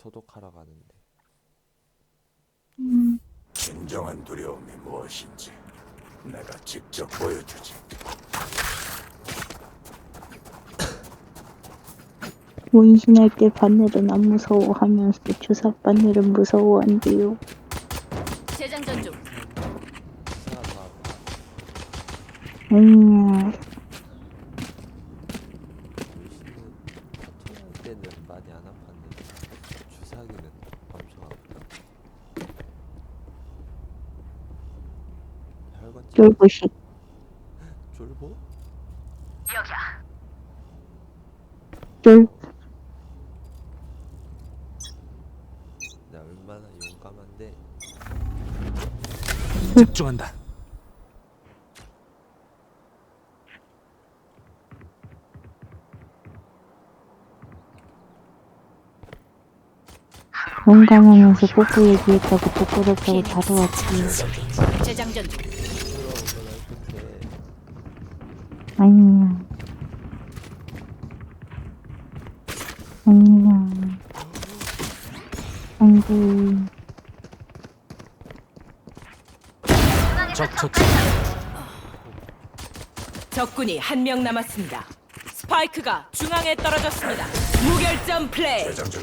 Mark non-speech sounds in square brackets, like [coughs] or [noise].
소독하러 가는데 음, 진정한 두려움이 무엇인지 내가 직접 보여주지. [coughs] 문신할 때 바늘은 안 무서워하면서 주사 바늘은 무서워한대요. 재장전 중. 아파 음, 물씨는 때는 많이 안 아팠는데 주사기는 엄청 아프다 혈관 쫄보식. 쫄보? 쫄, 나 얼마나 용감한데 집중한다. 용감하면서 뽀뽀 얘기했다고 부끄럽다고 바로 왔지. 재장전 중. 부러운 건 알텐데 아니야. 아니야. 아이고, 적 처치. 적군이 한 명 남았습니다. 스파이크가 중앙에 떨어졌습니다. 무결점 플레이. 대장전